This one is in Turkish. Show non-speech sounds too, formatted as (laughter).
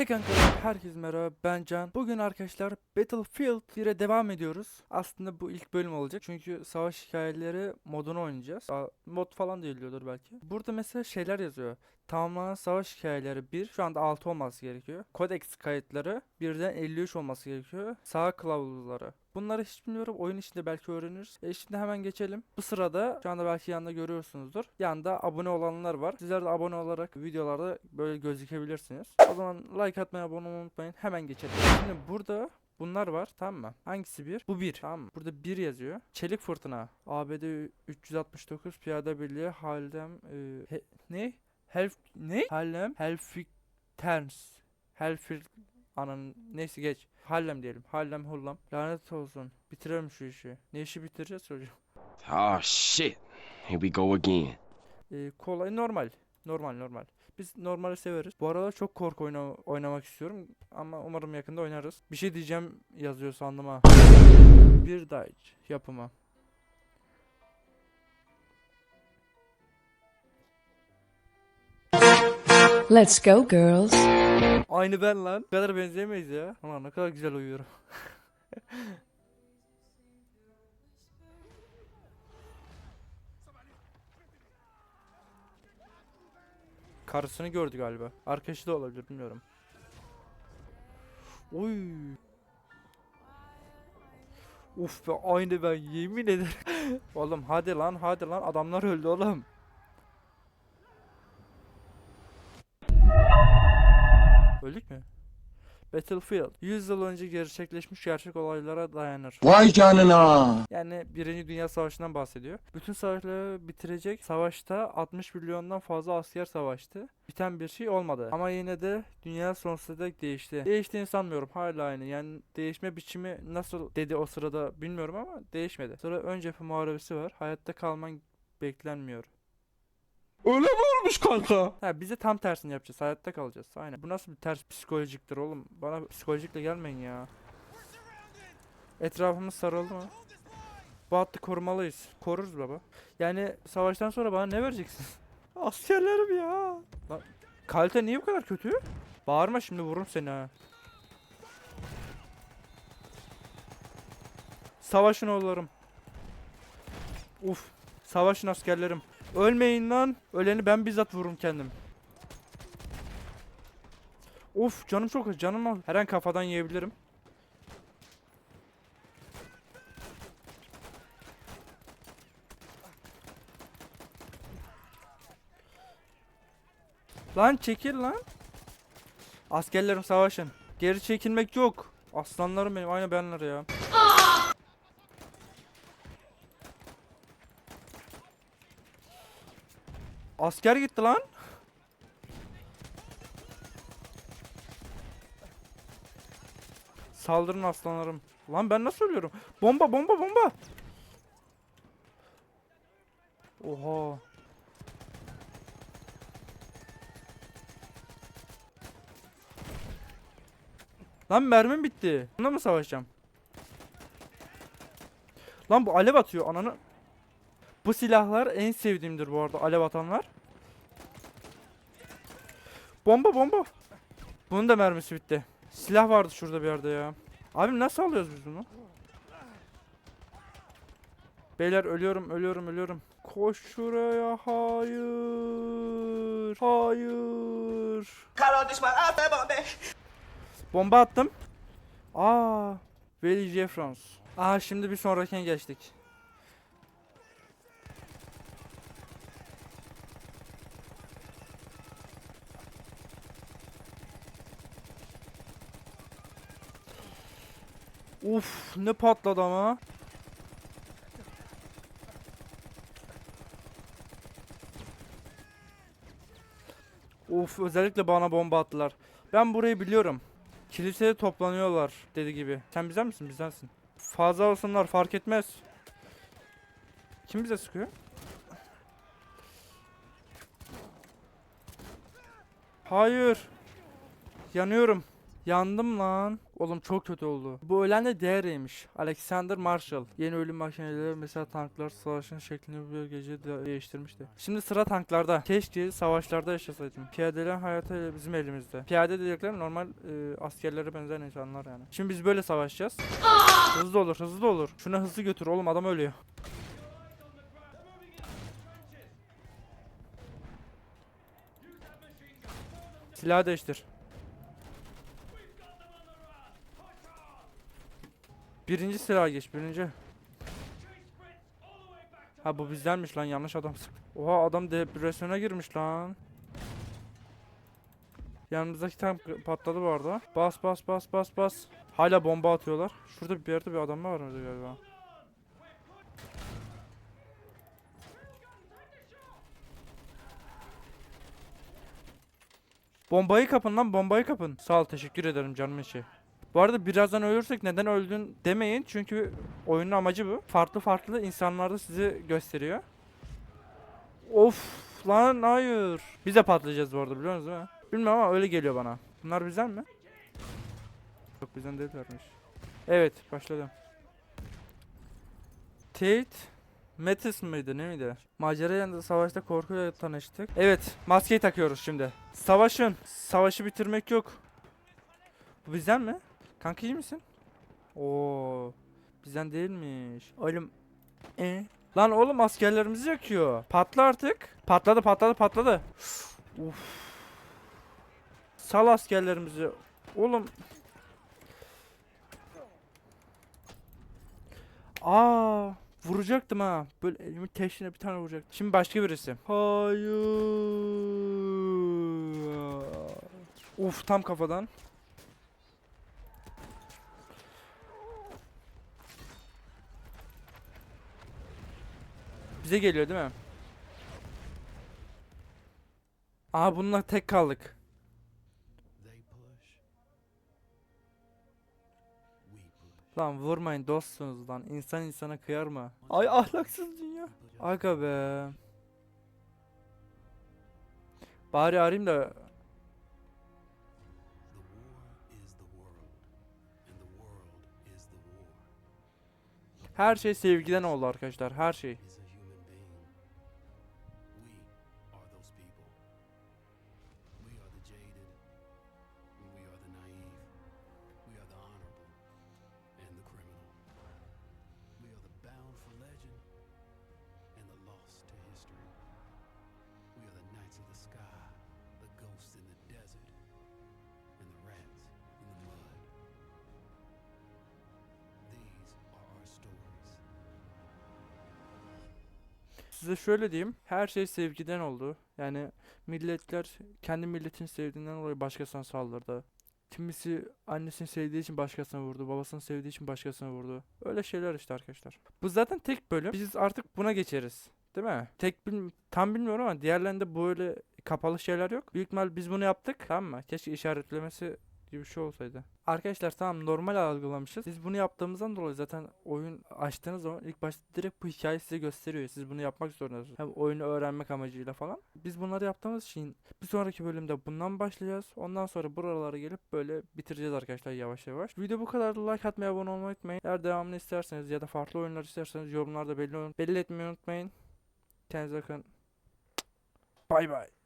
Hey arkadaşlar herkese merhaba ben Can. Bugün arkadaşlar Battlefield 1'e devam ediyoruz. Aslında bu ilk bölüm olacak çünkü savaş hikayeleri modunu oynayacağız. Mod falan değiliyordur belki. Burada mesela şeyler yazıyor. Tamamlanan savaş hikayeleri 1 şu anda 6 olması gerekiyor. Codex kayıtları birden 53 olması gerekiyor. Sağ kılavuzları. Bunları hiç bilmiyorum. Oyun içinde belki öğreniriz. E şimdi hemen geçelim. Bu sırada şu anda belki yanında görüyorsunuzdur. Yanında abone olanlar var. Sizler de abone olarak videolarda böyle gözükebilirsiniz. O zaman like atmayı, abone olmayı unutmayın. Hemen geçelim. Şimdi burada Bunlar var tamam mı? Hangisi bir? Bu bir tamam mı? Burada bir yazıyor. Çelik fırtına. ABD 369 piyade birliği Haldem e, he- ne? Helf ne? Harlem Helfikterns. Helfir ananın neyse geç. Harlem diyelim. Harlem Hullam. Lanet olsun. Bitirelim şu işi. Ne işi bitireceğiz çocuğum? Oh shit. Here we go again. Ee, kolay normal. Normal normal. Biz normali severiz. Bu aralar çok korku oyna oynamak istiyorum ama umarım yakında oynarız. Bir şey diyeceğim yazıyor sandım ha. Bir Dodge yapımı. Let's go, girls. Aynı ben lan. Bu kadar benzeyemeyiz ya. Ulan ne kadar güzel uyuyorum. (laughs) Karısını gördü galiba. Arkadaşı da olabilir bilmiyorum. Oy. Uf be aynı ben yemin ederim. (laughs) oğlum hadi lan hadi lan adamlar öldü oğlum. Öldük mü? Battlefield 100 yıl önce gerçekleşmiş gerçek olaylara dayanır. Vay canına. Yani Birinci Dünya Savaşı'ndan bahsediyor. Bütün savaşları bitirecek savaşta 60 milyondan fazla asker savaştı. Biten bir şey olmadı. Ama yine de dünya sonsuza dek değişti. Değiştiğini sanmıyorum. Hala aynı. Yani değişme biçimi nasıl dedi o sırada bilmiyorum ama değişmedi. Sonra ön cephe muharebesi var. Hayatta kalman beklenmiyor. Öyle mi olmuş kanka? Ha bize tam tersini yapacağız. Hayatta kalacağız. Aynen. Bu nasıl bir ters psikolojiktir oğlum? Bana psikolojikle gelmeyin ya. Etrafımız sarıldı mı? Bu hattı korumalıyız. Koruruz baba. Yani savaştan sonra bana ne vereceksin? (laughs) Askerlerim ya. Lan kalite niye bu kadar kötü? Bağırma şimdi vururum seni ha. Savaşın oğullarım. Uf. Savaşın askerlerim. Ölmeyin lan. Öleni ben bizzat vururum kendim. Of canım çok az. Canım az. Her an kafadan yiyebilirim. Lan çekil lan. Askerlerim savaşın. Geri çekilmek yok. Aslanlarım benim aynı benler ya. Asker gitti lan. Saldırın aslanlarım. Lan ben nasıl ölüyorum? Bomba bomba bomba. Oha. Lan mermim bitti. Bunda mı savaşacağım? Lan bu alev atıyor ananı. Bu silahlar en sevdiğimdir bu arada alev atanlar. Bomba bomba. Bunun da mermisi bitti. Silah vardı şurada bir yerde ya. Abim nasıl alıyoruz biz bunu? Beyler ölüyorum ölüyorum ölüyorum. Koş şuraya hayır. Hayır. Carol düşman bombe. Bomba attım. Aa, Veli Jeffrons. Aa şimdi bir sonrakine geçtik. Uf ne patladı ama. Uf özellikle bana bomba attılar. Ben burayı biliyorum. Kilisede toplanıyorlar dedi gibi. Sen bizden misin? Bizdensin. Fazla olsunlar fark etmez. Kim bize sıkıyor? Hayır. Yanıyorum. Yandım lan. Oğlum çok kötü oldu. Bu ölen de diğeriymiş. Alexander Marshall. Yeni ölüm makineleri mesela tanklar savaşın şeklini bir gece de değiştirmişti. Şimdi sıra tanklarda. Keşke savaşlarda yaşasaydım. Piyadelerin hayatı bizim elimizde. Piyade dediklerim normal e, askerlere benzer insanlar yani. Şimdi biz böyle savaşacağız. Hızlı olur hızlı olur. Şuna hızlı götür oğlum adam ölüyor. Silah değiştir. Birinci silah geç birinci. Ha bu bizdenmiş lan yanlış adam. Oha adam depresyona girmiş lan. Yanımızdaki tank patladı bu arada. Bas bas bas bas bas. Hala bomba atıyorlar. Şurada bir yerde bir adam var mıydı galiba? Bombayı kapın lan bombayı kapın. Sağ ol teşekkür ederim canım içi. Bu arada birazdan ölürsek neden öldün demeyin çünkü oyunun amacı bu. Farklı farklı insanlarda sizi gösteriyor. Of lan hayır. Biz de patlayacağız bu arada biliyor musunuz değil mi? Bilmiyorum ama öyle geliyor bana. Bunlar bizden mi? Yok bizden değillermiş. Evet başladım. Tate Metis mıydı ne miydi? Macera yanında savaşta korkuyla tanıştık. Evet maskeyi takıyoruz şimdi. Savaşın. Savaşı bitirmek yok. Bu bizden mi? Kanka iyi misin? Oo, bizden değilmiş. Oğlum, e? Lan oğlum askerlerimizi yakıyor. Patla artık. Patladı, patladı, patladı. Uf. Sal askerlerimizi. Oğlum. Aa, vuracaktım ha. Böyle elimin teşhine bir tane vuracaktım. Şimdi başka birisi. Hayır. Uf tam kafadan. Bize geliyor değil mi? Aa bununla tek kaldık. Lan vurmayın dostsunuz lan. İnsan insana kıyar mı? Ay ahlaksız dünya. Aga be. Bari arayayım da Her şey sevgiden oldu arkadaşlar. Her şey. Size şöyle diyeyim. Her şey sevgiden oldu. Yani milletler kendi milletini sevdiğinden dolayı başkasına saldırdı. Kimisi annesini sevdiği için başkasına vurdu. Babasını sevdiği için başkasına vurdu. Öyle şeyler işte arkadaşlar. Bu zaten tek bölüm. Biz artık buna geçeriz. Değil mi? Tek bil tam bilmiyorum ama diğerlerinde böyle kapalı şeyler yok. Büyük ihtimal biz bunu yaptık. Tamam mı? Keşke işaretlemesi gibi bir şey olsaydı. Arkadaşlar tamam normal algılamışız. Biz bunu yaptığımızdan dolayı zaten oyun açtığınız zaman ilk başta direkt bu hikayeyi size gösteriyor. Siz bunu yapmak zorundasınız. Hem oyunu öğrenmek amacıyla falan. Biz bunları yaptığımız için bir sonraki bölümde bundan başlayacağız. Ondan sonra buralara gelip böyle bitireceğiz arkadaşlar yavaş yavaş. Video bu kadar. Like atmayı, abone olmayı unutmayın. Eğer devamını isterseniz ya da farklı oyunlar isterseniz yorumlarda belli, belli etmeyi unutmayın. Kendinize bakın. Bay bay.